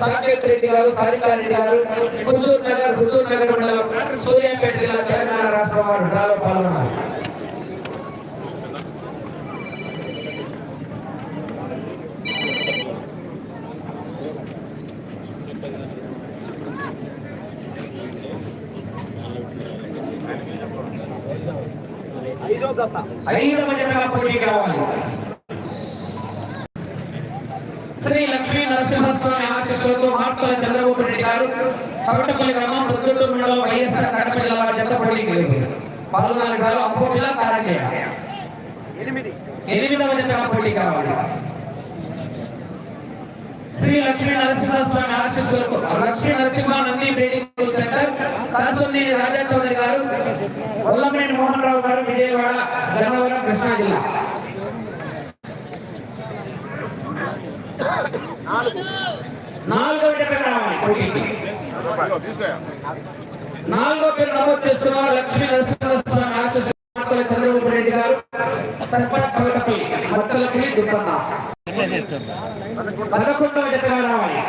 సాకేత్ రెడ్డి గారు సారికారెడ్డి గారు హుజూర్ నగర్ హుజూర్ నగర్ మండలం సూర్యాపేట జిల్లా తెలంగాణ రాష్ట్రం వారు డ్రాలో పాల్గొన్నారు. ఐదో జత. ఐదవ జతగా పోటీ కావాలి. శ్రీ లక్ష్మీ నరసింహస్వామి ఆశీస్సులతో మార్తల చంద్రబాబు రెడ్డి గారు చౌటపల్లి గ్రామం ప్రొద్దుటూరు మండలం వైఎస్ఆర్ కడప జిల్లా వారి జత పోటీకి పాల్గొనాలి గారు అప్పు జిల్లా కారంజయ ఎనిమిది. ఎనిమిదవ జతగా పోటీకి రావాలి శ్రీ లక్ష్మీ నరసింహస్వామి ఆశీస్సులతో లక్ష్మీ నరసింహ నంది బ్రీడింగ్ సెంటర్ కాసంనేని రాజా చౌదరి గారు వల్లమేని మోహన్ రావు గారు విజయవాడ గన్నవరం కృష్ణా జిల్లా. నాలుగు జత రావాలి. పోటీకి. నాలుగో పేరు నమోదు చేసుకున్న లక్ష్మీ నరసింహస్వామి ఆశీస్సులు చంద్రబాబు రెడ్డి గారు. సర్పంచ్ చోటపల్లి మచ్చలపల్లి దుబ్బన్న పదకొండవ జతగా రావాలి.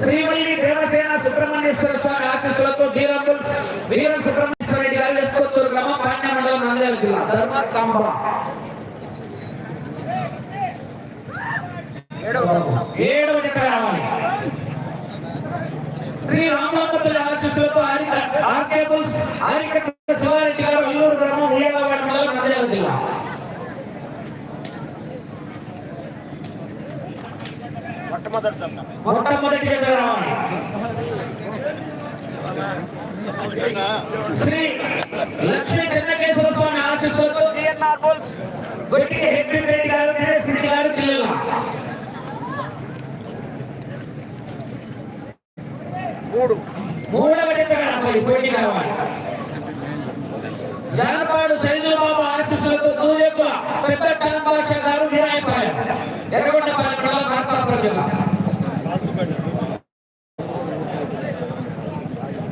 శ్రీవల్లి దేవసేన సుబ్రహ్మణ్యేశ్వర స్వామి ఆశీస్సులతో వీరంబుల్ వీరం సుబ్రహ్మణ్యేశ్వర రెడ్డి గారు ఎస్కొత్తూరు గ్రామం పాండ్య మండలం నంద్యాల జిల్లా ధర్మ కాంబ ఏడవ జత ఏడవ జతగా రావాలి. శ్రీ రామలమ్మతల్లి ఆశీస్సులతో ఆరిక ఆర్కేబుల్స్ ఆరిక శివారెడ్డి గారు అల్లూరు గ్రామం ఉయ్యాలవాడ మండలం నంద్యాల జిల్లా. మొట్టమొదటి జత మొట్టమొదటి జతగా రావాలి. శ్రీ లక్ష్మీ చెన్నకేశ్వర స్వామి ఆశీస్సులతో జిఎన్ఆర్ బోల్స్ బొట్టికి హెక్టర్ రెడ్డి గారు దినేష్ రెడ్డి గారు జిల్లా మూడు. మూడవ రావాలి పోటీ కావాలి జానపాడు సైదుల బాబు ఆశీస్సులతో దూదేకుల పెద్ద చాంబాష గారు వీరాయపాలెం. ఎర్రగొండపాలెం మండలం మార్కాపురం జిల్లా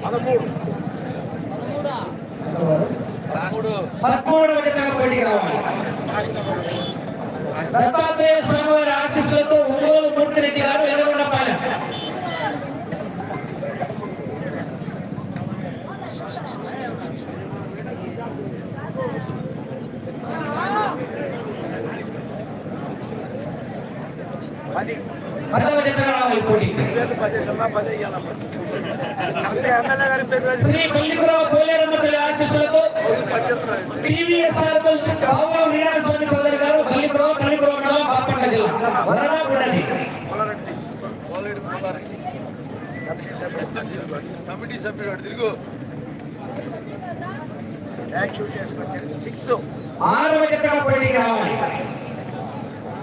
పదమూడు. పదమూడవ జతగా పోటీకి రావాలి. దత్తాత్రేయ స్వామి వారి ఆశీస్సులతో ఒంగోలు మూర్తిరెడ్డి గారు ఎర్రగొండపాలెం. శ్రీ పల్లికురావు పోలేరమ్మ తల్లి ఆశీస్సులతో బాబురావు వీరాస్వామి చౌదరి గారు మండలం బాపట్ల జిల్లా వరద కమిటీ సభ్యుడు తిరుగు. ఆరవ జతగా పోటీకి రావాలి?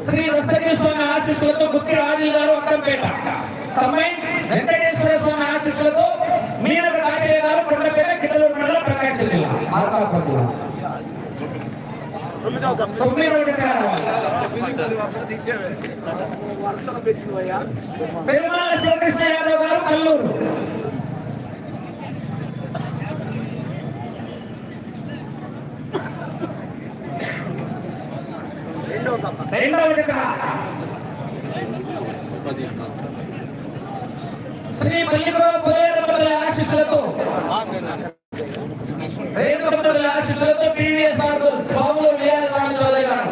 శ్రీ దస్తగిరి స్వామి ఆశీస్సులతో గుత్తి రాజులు గారు అక్కంపేట. కంబైన్ వెంకటేశ్వర స్వామి ఆశీస్సులతో మీనక కాశయ్య గారు కొండపేట కిట్టలూరు మండలం ప్రకాశం జిల్లా. పెరుమాల శివకృష్ణ యాదవ్ గారు కల్లూరు. రెండవ జత శ్రీ పల్లిపురం పోలేరమ్మల ఆశీస్సులతో రేణుకమ్మల ఆశీస్సులతో పివిఎస్ స్వాములు వీరాజరామ చౌదరి గారు.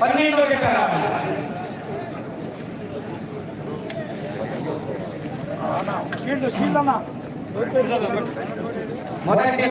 పన్నెండు పన్నెండు షీల్డ్ షీల్డ్ మొదటి